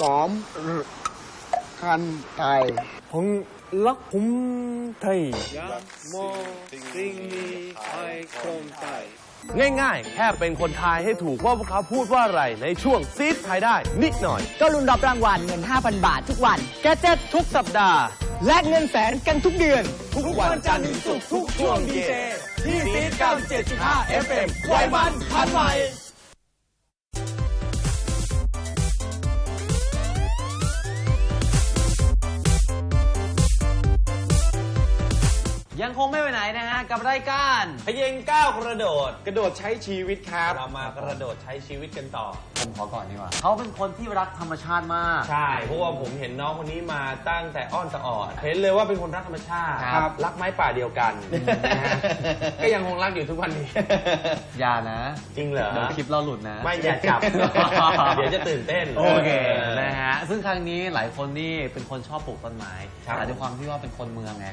สามคันไทยผมรักผมไทยยามมองสิ่งนี้ไทยคงไทยง่ายๆ แค่เป็นคนทายให้ถูกว่าพวกเขาพูดว่าอะไรในช่วงซีดทายได้นิดหน่อย ก็ลุ้นรับรางวัลเงิน 5,000 บาททุกวัน แกเจ็ตทุกสัปดาห์ และเงินแสนกันทุกเดือน ทุกวันจันทร์ถึงศุกร์ทุกช่วงดีเจที่ซีด97.5 FM ไว้มันทันใหม่ ยังคงไม่ไปไหนนะฮะ กับรายการพยงก้าวกระโดด กระโดดใช้ชีวิตครับ เรามากระโดดใช้ชีวิตกันต่อ ผมขอก่อนดีกว่า เขาเป็นคนที่รักธรรมชาติมาก ใช่ เพราะว่าผมเห็นน้องคนนี้มาตั้งแต่อ้อนแต่ออดเห็นเลยว่าเป็นคนรักธรรมชาติครับ รักไม้ป่าเดียวกันนะฮะก็ยังคงรักอยู่ทุกวันนี้ อย่านะ จริงเหรอ เดี๋ยวคลิปเราหลุดนะ ไม่อย่าจับ เดี๋ยวจะตื่นเต้นโอเคนะฮะ ซึ่งครั้งนี้หลายคนนี่เป็นคนชอบปลูกต้นไม้ครับ แต่ด้วยความที่ว่าเป็นคนเมืองไง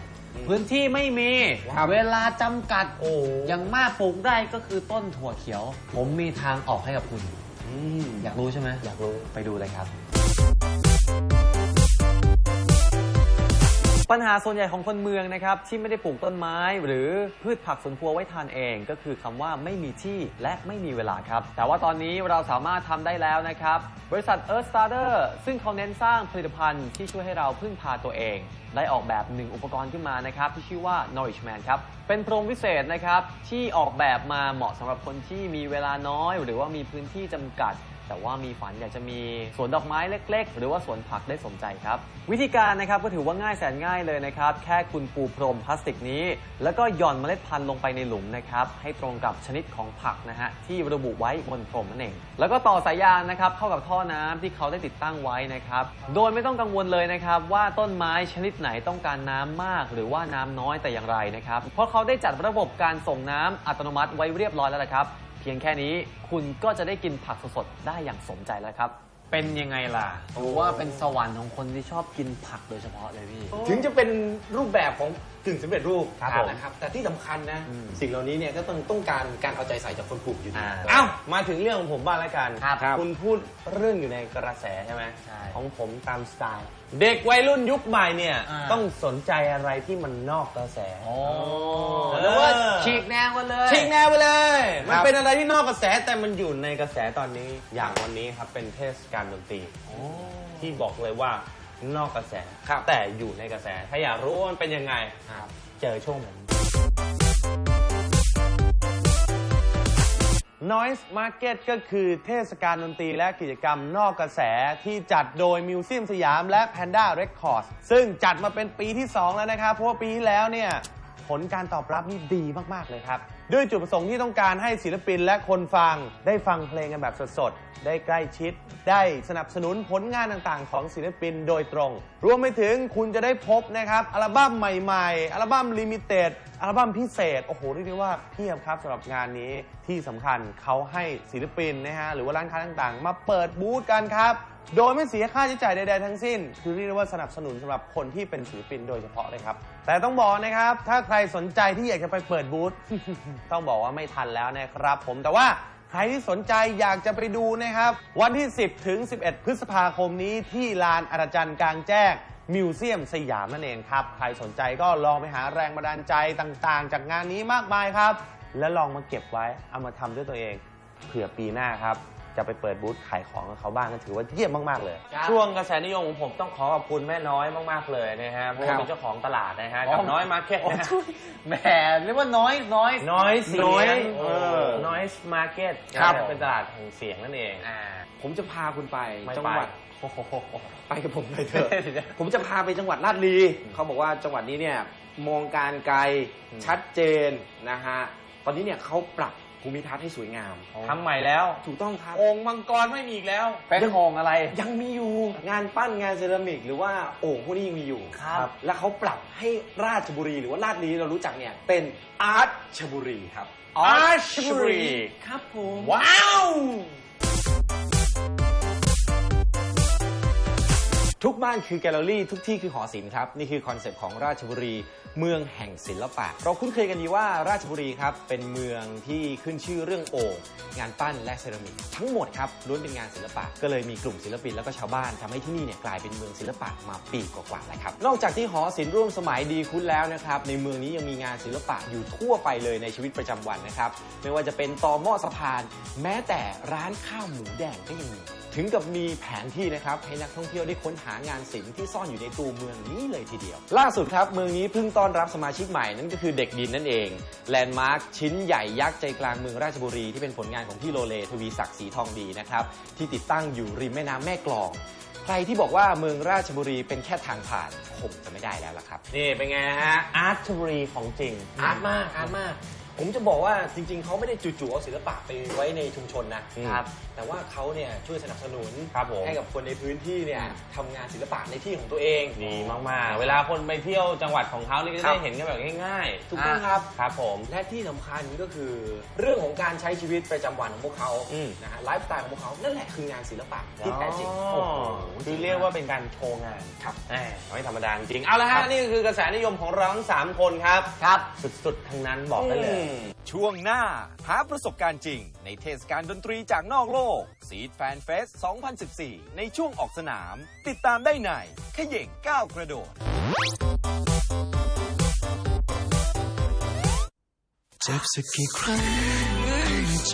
พื้นที่ไม่มีครับเวลาจำกัดโอ้อย่างมากปลูกได้ก็คือต้นถั่วเขียว ผมมีทางออกให้กับคุณอืมอยากรู้ใช่ไหมอยากรู้ไปดูเลยครับ ปัญหาส่วนใหญ่ของคนเมืองนะครับที่ไม่ได้ปลูกต้นไม้ หรือพืชผักสวนครัวไว้ทานเอง ก็คือคำว่าไม่มีที่และไม่มีเวลาครับ แต่ว่าตอนนี้เราสามารถทำได้แล้วนะครับ บริษัท Earth Starter ซึ่งเขาเน้นสร้างผลิตภัณฑ์ที่ช่วยให้เราพึ่งพาตัวเอง ได้ออกแบบหนึ่งอุปกรณ์ขึ้นมานะครับที่ชื่อว่า Nourishman ครับเป็นโพรมวิเศษนะครับที่ออกแบบมาเหมาะสำหรับคนที่มีเวลาน้อย หรือว่ามีพื้นที่จำกัด แต่ว่ามีฝันอยากจะมีสวนดอกไม้เล็ก ๆ หรือว่าสวนผักได้สมใจครับ วิธีการนะครับก็ถือว่าง่ายแสนง่ายเลยนะครับ แค่คุณปูพรมพลาสติกนี้ แล้วก็หย่อนเมล็ดพันธุ์ลงไปในหลุมนะครับให้ตรงกับชนิดของผักนะฮะที่ระบุไว้บนพรมนั่นเอง แล้วก็ต่อสายยางนะครับเข้ากับท่อน้ำที่เขาได้ติดตั้งไว้นะครับโดยไม่ต้องกังวลเลยนะครับว่าต้นไม้ชนิดไหนต้องการน้ำมาก หรือว่าน้ำน้อยแต่อย่างไรนะครับเพราะเขาได้จัดระบบการส่งน้ำอัตโนมัติไว้เรียบร้อยแล้วละครับ พียงแค่นี้ คุณก็จะได้กินผักสดๆได้อย่างสมใจแล้วครับ เป็นยังไงล่ะ ผมว่าเป็นสวรรค์ของคนที่ชอบกินผักโดยเฉพาะเลยพี่ ถึงจะเป็นรูปแบบของกึ่งสำเร็จรูปครับผมนะครับ แต่ที่สำคัญนะ อืมสิ่งเหล่านี้เนี่ยก็ต้องต้องการการเอาใจใส่จากคนปลูกอยู่ดีอ่า เอ้ามาถึงเรื่องของผมบ้างแล้วกันครับครับคุณพูดเรื่องอยู่ในกระแสใช่ไหมใช่ของผมตามสไตล์ เด็กวัยรุ่นยุคใหม่เนี่ยอ่า ต้องสนใจอะไรที่มันนอกกระแส โอ้เออแล้วว่าฉีกแนวกันเลย ชิงแนวไปเลยค มันรับเป็นอะไรที่นอกกระแสแต่มันอยู่ในกระแสตอนนี้ อย่างวันนี้ครับเป็นเทศกาลดนตรีที่บอกเลยว่านอกกระแสครับแต่อยู่ในกระแส ถ้าอยากรู้ว่ามันเป็นยังไงเจอช่วงผม Noise Market ก็คือเทศกาลดนตรีและกิจกรรมนอกกระแสที่จัดโดยมิวเซียมสยามและ Panda Records ซึ่งจัดมาเป็นปีที่ 2 แล้วนะครับ เพราะว่าปีที่แล้วเนี่ย ผลการตอบรับนี่ดีมาก ๆ เลยครับ ด้วยจุดประสงค์ที่ต้องการให้ศิลปินและคนฟังได้ฟังเพลงกันแบบสดๆ ได้ใกล้ชิด ได้สนับสนุนผลงานต่างๆ ของศิลปินโดยตรง รวมไปถึงคุณจะได้พบนะครับ อัลบั้มใหม่ๆ อัลบั้มลิมิเต็ด อัลบั้มพิเศษ โอ้โหเรียกได้ว่าเพียบครับสำหรับงานนี้ที่สำคัญเขาให้ศิลปินนะฮะหรือว่าร้านค้าต่างๆ มาเปิดบูธกันครับ โดยไม่เสียค่าใช้จ่ายใดๆทั้งสิ้น คือเรียกได้ว่าสนับสนุนสำหรับคนที่เป็นศิลปินโดยเฉพาะเลยครับ แต่ต้องบอกนะครับ ถ้าใครสนใจที่อยากจะไปเปิดบูธ ต้องบอกว่าไม่ทันแล้วนะครับผมแต่ว่าใครที่สนใจอยากจะไปดูนะครับ วันที่ 10 ถึง 11 พฤษภาคมนี้ที่ลานอาจารย์กลางแจ้งมิวเซียมสยามนั่นเองครับ ใครสนใจก็ลองไปหาแรงบันดาลใจต่างๆ จากงานนี้มากมายครับ แล้วลองมาเก็บไว้เอามาทำด้วยตัวเองเผื่อปีหน้าครับ จะไปเปิดบูธขายของกับเขาบ้างก็ถือว่าเยี่ยมมาก ๆ เลย ครับช่วงกระแสนิยมของผมต้องขอขอบคุณแม่น้อยมาก ๆ เลยนะฮะเพราะว่าเป็นเจ้าของตลาดนะฮะกับน้อยมาร์เก็ตนะฮะแหมเรียกว่าน้อยน้อย น้อยเสีน้อยยงเออ น้อยมาร์เก็ตครับ เป็นตลาดแห่งเสียงนั่นเองอ่า ผมจะพาคุณไปไม่จังไปหวัด โอ้โห ไปกับผมเลยเถอะ ผมจะพาไปจังหวัดลาดลีเขาบอกว่าจังหวัดนี้เนี่ยมองการไกลชัดเจนนะฮะ ตอนนี้เนี่ยเขาปรับ ภูมิทัศน์ให้สวยงาม ทำใหม่แล้ว ถูกต้องครับ องค์มังกรไม่มีอีกแล้ว เป็นของอะไร ยังมีอยู่งานปั้นงานเซรามิก หรือว่าโอ่งพวกนี้ยังมีอยู่ครับ แล้วเขาปรับให้ราชบุรีหรือว่าลาดลีเรารู้จักเนี่ยเป็นอาร์ตชบุรีครับ Archery ครับผมว้าว ทุกบ้านคือแกลเลอรี่ ทุกที่คือหอศิลป์ครับ นี่คือคอนเซปต์ของราชบุรีเมืองแห่งศิลปะ เราคุ้นเคยกันดีว่าราชบุรีครับ เป็นเมืองที่ขึ้นชื่อเรื่องโอ่งงานปั้นและเซรามิกทั้งหมดครับล้วนเป็นงานศิลปะ ก็เลยมีกลุ่มศิลปินแล้วก็ชาวบ้านทำให้ที่นี่เนี่ยกลายเป็นเมืองศิลปะมาปีกว่าๆแล้วครับนอกจากที่หอศิลป์ร่วมสมัยดีคุ้นแล้วนะครับในเมืองนี้ยังมีงานศิลปะอยู่ทั่วไปเลยในชีวิตประจำวันนะครับไม่ว่าจะเป็นตอหม้อสะพาน แม้แต่ร้านข้าวหมูแดงก็ยังมี ถึงกับมีแผนที่นะครับให้นักท่องเที่ยวได้ค้นหางานศิลป์ที่ซ่อนอยู่ในตัวเมืองนี้เลยทีเดียว ล่าสุดครับเมืองนี้เพิ่งต้อนรับสมาชิกใหม่นั่นก็คือเด็กดินนั่นเองแลนด์มาร์คชิ้นใหญ่ยักษ์ใจกลางเมืองราชบุรีที่เป็นผลงานของพี่โลเลทวีศักดิ์ศรีทองดีนะครับที่ติดตั้งอยู่ริมแม่น้ำแม่กลอง ใครที่บอกว่าเมืองราชบุรีเป็นแค่ทางผ่านคงจะไม่ได้แล้วล่ะครับ นี่เป็นไงนะฮะอาร์ตชบุรีของจริงอาร์ตมากอาร์ตมาก ผมจะบอกว่าจริง ๆ เขาไม่ได้จู่ๆเอาศิลปะไปไว้ในชุมชนนะครับ แต่ว่าเขาเนี่ยช่วยสนับสนุนครับผมให้กับคนในพื้นที่เนี่ยทำงานศิลปะในที่ของตัวเอง ดีมากๆ เวลาคนไปเที่ยวจังหวัดของเขานี่ก็จะครับได้เห็นกันแบบง่ายๆถูกต้องครับ ครับผม และที่สำคัญก็คือ เรื่องของการใช้ชีวิตประจำวันของพวกเขาอืม นะฮะไลฟ์สไตล์ของพวกเขานั่นแหละคืองานศิลปะที่แท้จริงอ๋อโอ้โหคือเรียกว่าเป็นการโชว์งานครับ แหมไม่ธรรมดาจริงๆเอาละครัฮะบ นี่คือกระแสนิยมของเราทั้งสามคนครับ ครับ สุดๆ ทั้งนั้นบอกได้เลยช่วงหน้าหาประสบการณ์จริง ในเทศกาลดนตรีจากนอกโลก Seed Fan Fest 2014 ในช่วงออกสนาม ติดตามได้ในขย่งก้าวกระโดด เจ็บสักกี่ครั้งไม่จ